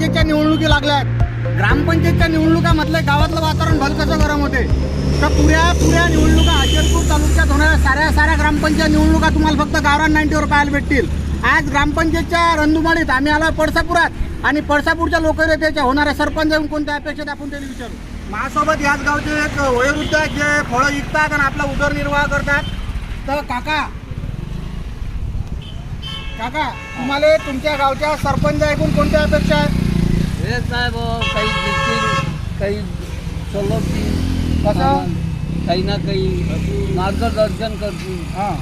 ग्रामपंचायतच्या निवडणुकी लागल्या आहेत ग्रामपंचायतच्या निवडणुका म्हटलं गावातलं वातावरण भल कसं गरम होते. तर पुऱ्या पुऱ्या निवडणुका अचलपूर तालुक्यात होणाऱ्या साऱ्या साऱ्या ग्रामपंचायत निवडणुका तुम्हाला फक्त गावरान नाईन्टीवर पाहायला भेटतील. आज ग्रामपंचायतच्या रंधुमाळीत आम्ही आलो पडसापुरात. आणि पडसापूरच्या लोकनेत्याच्या होणाऱ्या सरपंच कोणत्या अपेक्षित आपण त्यांनी विचारू. माझ्यासोबत याच गावचे एक वयोवृद्ध आहेत जे फळं विकतात आणि आपला उदरनिर्वाह करतात. तर काका काका तुम्हाला तुमच्या गावच्या सरपंच ऐकून कोणत्या अपेक्षा आहेत? हेच आहे बुवा, काही देतील काही सवलती कसं? काही ना काही मार्गदर्शन करतील. हां.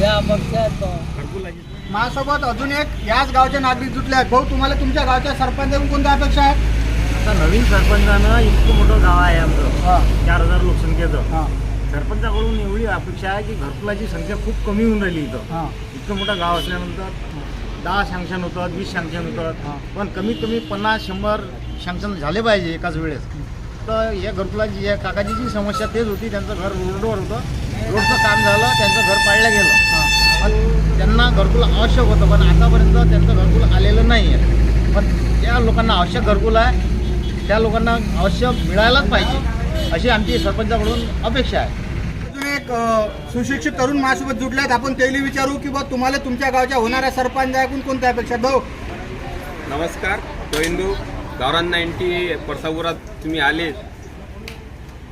या अपेक्षा आहेत बुवा. माझ्यासोबत अजून एक याच गावचे नागरिक जुटले आहेत. भाऊ तुम्हाला तुमच्या गावच्या सरपंच ऐकून कोणत्या अपेक्षा आहेत आता नवीन सरपंचानं इतकं मोठं गाव आहे आमचं. हां. चार हजार लोकसंख्येचं. हां. सरपंचाकडून एवढी अपेक्षा आहे की घरकुलाची संख्या खूप कमी होऊन राहिली इथं. हां. इतकं मोठं गाव असल्यानंतर दहा सँक्शन होतात वीस सँक्शन. होतात. पण कमीत कमी पन्नास शंभर सँक्शन झाले पाहिजे एकाच वेळेस. तर या घरकुलाची या काकाजीची समस्या तेच होती. त्यांचं घर रोडवर होतं. रोडचं काम झालं त्यांचं घर पाडलं गेलं. पण त्यांना घरकुल आवश्यक होतं पण आतापर्यंत त्यांचं घरकुल आलेलं नाही आहे पण ज्या लोकांना आवश्यक घरकुल आहे. त्या लोकांना अवश्य मिळायलाच पाहिजे. अशी आमची सरपंचाकडून अपेक्षा आहे. गावातले एक सुशिक्षित तरुण माझ्यासोबत जुटले आहेत आपण तेली विचारू की बा तुम्हाला तुमच्या गावच्या होणाऱ्या सरपंच ऐकून कोणत्या अपेक्षा आहेत? भाऊ. नमस्कार. गोविंदू गावरान नाईन्टी परसापुरात तुम्ही आले.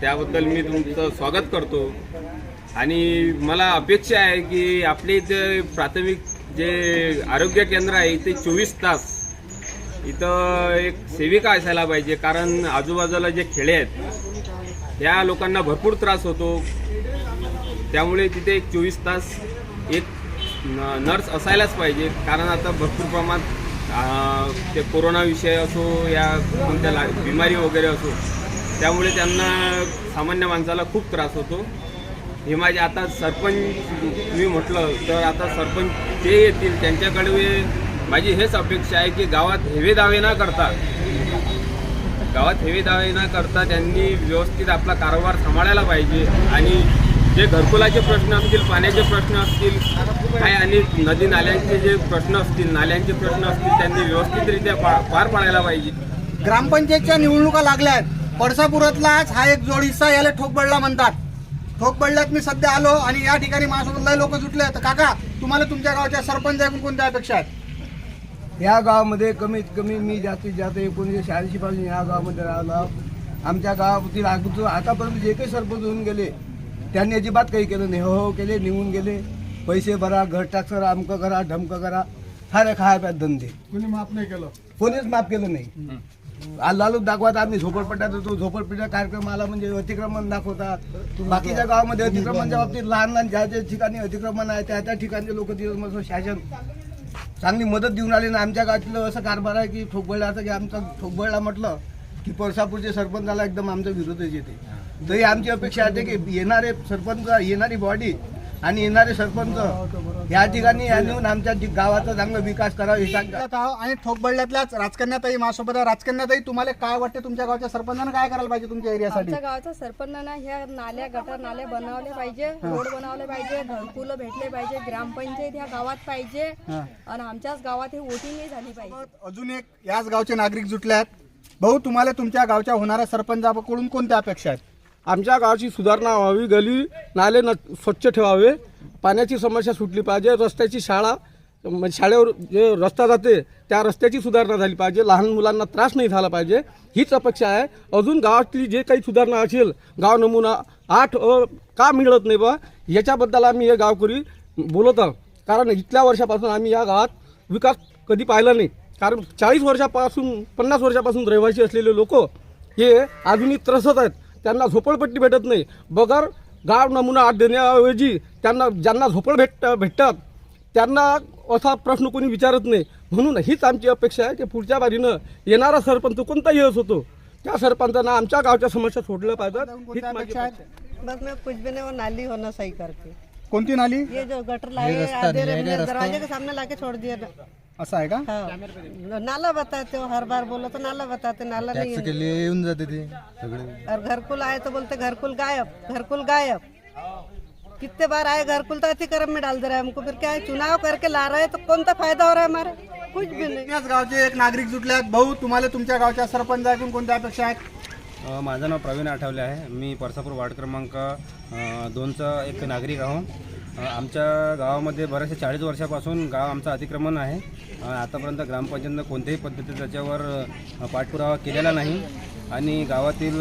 त्याबद्दल मी तुमचं स्वागत करतो. आणि मला अपेक्षा आहे की आपले इथे प्राथमिक जे आरोग्य केंद्र आहे इथे चोवीस तास इथं एक सेविका असायला पाहिजे. कारण आजूबाजूला जे खेडे आहेत त्या लोकांना भरपूर त्रास होतो. त्यामुळे तिथे एक चोवीस तास एक नर्स असायलाच पाहिजे. कारण आता भरपूर प्रमाणात ते कोरोना विषय असो या कोणत्या ला बिमारी वगैरे असो त्यामुळे त्यांना सामान्य माणसाला खूप त्रास होतो. हे माझे आता सरपंच मी म्हटलं तर आता सरपंच ते येतील त्यांच्याकडे माझी हेच अपेक्षा आहे की गावात हेवे दावे न करता गावात हेवे दावे न करता त्यांनी व्यवस्थित आपला कारभार सांभाळायला पाहिजे आणि जे घरकुलाचे प्रश्न असतील पाण्याचे प्रश्न असतील काय आणि नदी नाल्यांचे जे प्रश्न असतील नाल्यांचे प्रश्न असतील त्यांनी व्यवस्थितरित्या पा पार पाडायला पाहिजे. ग्रामपंचायतच्या निवडणुका लागल्या आहेत. पडसापुरातलाच हा एक जोड हिस्सा याला ठोकबडला म्हणतात. ठोकबडल्यात मी सध्या आलो आणि या ठिकाणी माझ्यासोबत लय लोक जुटले आहेत. तर काका तुम्हाला तुमच्या गावच्या सरपंच ऐकून कोणत्या अपेक्षा आहेत? या गावामध्ये कमीत कमी मी जास्तीत जास्त एकोणीसशे शहाऐंशी पासून या गावामध्ये राहिलो आमच्या गावातील अगोदर आतापर्यंत जे काही सरपंच होऊन गेले त्यांनी अजिबात काही केलं नाही. हो हो केले निघून गेले. पैसे भरा घर टॅक्स करा अमकं करा ढमकं करा. सारे खाय प्यात धंदे. कोणी माफ नाही केलं? कोणीच माफ केलं नाही. लालू दाखवत आम्ही झोपडपट्ट्यात होतो. झोपडपट्ट्या कार्यक्रम आला म्हणजे अतिक्रमण दाखवतात. बाकीच्या गावामध्ये अतिक्रमणच्या बाबतीत लहान लहान ज्या ज्या ठिकाणी अतिक्रमण आहे त्या त्या ठिकाणी लोक दिवस शासन चांगली मदत देऊन आली. ना आमच्या गावातलं असं कारभार आहे की ठोकबळाचं की आमचा ठोकबळला म्हटलं की परसापूरचे सरपंचाला एकदम आमचा विरोधच येते. तरी आमची अपेक्षा आहे की येणारे सरपंच येणारी बॉडी आणि येणारे सरपंच या ठिकाणी येऊन आमच्या गावाचा चांगला विकास करावा हे आणि ठोकबडल्यातल्याच राजकन्याताई माझ्यासोबत. राजकन्याताई तुम्हाला काय वाटते तुमच्या गावच्या सरपंचानं काय करायला पाहिजे तुमच्या एरियासाठी? आमच्या गावाचा सरपंचांना ह्या नाल्या गटर नाले बनवले पाहिजे रोड बनवले पाहिजे घरकुलं भेटले पाहिजे ग्रामपंचायत ह्या गावात पाहिजे हा. आणि आमच्याच गावात ही वोटिंगही झाली पाहिजे. अजून एक याच गावचे नागरिक जुटले आहेत भाऊ तुम्हाला तुमच्या गावच्या होणाऱ्या सरपंचाकडून कोणत्या अपेक्षा आहेत? आमच्या गावाची सुधारणा व्हावी गली नाले न स्वच्छ ठेवावे. पाण्याची समस्या सुटली पाहिजे रस्त्याची शाळा म्हणजे शाळेवर जे रस्ता जाते त्या रस्त्याची सुधारणा झाली पाहिजे. लहान मुलांना त्रास नाही झाला पाहिजे. हीच अपेक्षा आहे. अजून गावातली जे काही सुधारणा असेल गाव नमुना आठ का मिळत नाही बा याच्याबद्दल आम्ही हे गावकरी बोलत आहोत. कारण इथल्या वर्षापासून आम्ही या गावात विकास कधी पाहिला नाही. कारण चाळीस वर्षापासून पन्नास वर्षापासून रहिवासी असलेले लोक हे आधुनिक त्रसत आहेत. त्यांना झोपडपट्टी भेटत नाही. बगर गाव नमुना आठ देण्याऐवजी त्यांना ज्यांना झोपड भेट भेटतात त्यांना असा प्रश्न कोणी विचारत नाही. म्हणून हीच आमची अपेक्षा आहे की पुढच्या बारीनं येणारा सरपंच कोणताही असो तो त्या सरपंचांना आमच्या गावच्या समस्या सोडल्या पाहिजेत. हीच माझी अपेक्षा अपेक्षा आहे. आहेत बस मैं कुछ भी नहीं वो नाली होना सही करके कोणती नाली? ये जो गटर लाए आधे मेरे दरवाजे के सामने लाके छोड़ दिया ना. असं आहे का? हाँ. नाला बताते हो हर बार बोलो तो नाला बताते नाला नहीं है. येऊन जाते ते सगळे. और घरकुल आए तो बोलते घरकुल गायब घरकुल गायब. कितने बार आए घरकुल तो अतिक्रम में डाल दे रहा है हमको फिर क्या है? चुनाव करके ला रहे हैं तो कौन सा फायदा हो रहा है हमारा? कुछ भी नहीं। याच गावचे एक नागरिक जुटल्यात भाऊ तुम्हाला तुमच्या गावच्या सरपंच ऐकून कोणत्या अपेक्षा आहेत? माझं नाव प्रवीण आठवले आहे. मी परसापूर वार्ड क्रमांक दोनचा एक नागरिक आहो आमच्या गावामध्ये बऱ्याचशा चाळीस वर्षापासून गाव आमचं अतिक्रमण आहे. आतापर्यंत ग्रामपंचायतनं कोणत्याही पद्धतीने त्याच्यावर पाठपुरावा केलेला नाही. आणि गावातील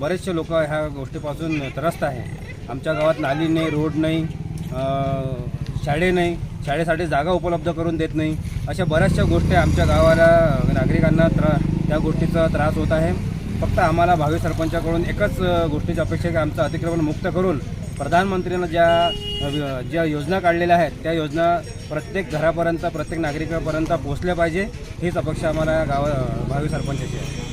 बरेचसे लोक ह्या गोष्टीपासून त्रस्त आहे. आमच्या गावात नाली नाही रोड नाही शाळे नाही शाळेसाठी जागा उपलब्ध करून देत नाही. अशा बऱ्याचशा गोष्टी आमच्या गावाला नागरिकांना त्रा त्या गोष्टीचा त्रास होत आहे. फक्त आम्हाला भावी सरपंचाकडून एकच गोष्टीची अपेक्षा की आमचं अतिक्रमण मुक्त करून प्रधानमंत्रीनं ज्या ज्या योजना काढलेल्या आहेत त्या योजना प्रत्येक घरापर्यंत प्रत्येक नागरिकापर्यंत पोहोचल्या पाहिजे हीच अपेक्षा आम्हाला गावा भावी सरपंचाची आहे.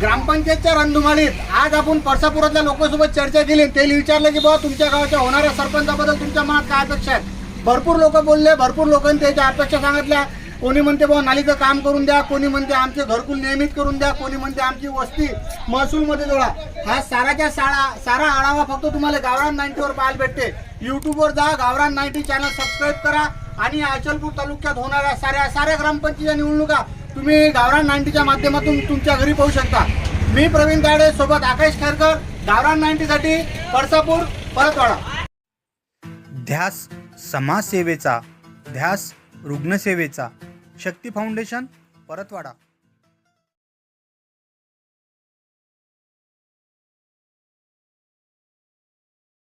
ग्रामपंचायतच्या रणधुमाळीत आज आपण परसापुरातल्या लोकांसोबत चर्चा केली. त्यांनी विचारलं की बाबा तुमच्या गावाच्या होणाऱ्या सरपंचाबद्दल तुमच्या मनात काय अपेक्षा आहेत? भरपूर लोक बोलले भरपूर लोकांनी त्याच्या अपेक्षा सांगितल्या. कोणी म्हणते बाबा नालीचं काम करून द्या कोणी म्हणते आमचे घरकुल नियमित करून द्या कोणी म्हणते आमची वस्ती महसूलमध्ये जोडा. हा साराच्या साळा सारा आढावा फक्त तुम्हाला गावरान नाईन्टीवर पाहायला भेटते. युट्यूबवर जा गावरान नाईन्टी चॅनल सबस्क्राईब करा आणि अचलपूर तालुक्यात होणाऱ्या साऱ्या साऱ्या ग्रामपंचायत निवडणुका तुम्ही गावरान नाईन्टीच्या माध्यमातून तुमच्या घरी पाहू शकता. मी प्रवीण दाडे सोबत आकाश खेरकर गावरान नाईन्टीसाठी परसापूर परतवाडा. ध्यास समाजसेवेचा ध्यास रुग्णसेवेचा शक्ती फाउंडेशन परतवाडा.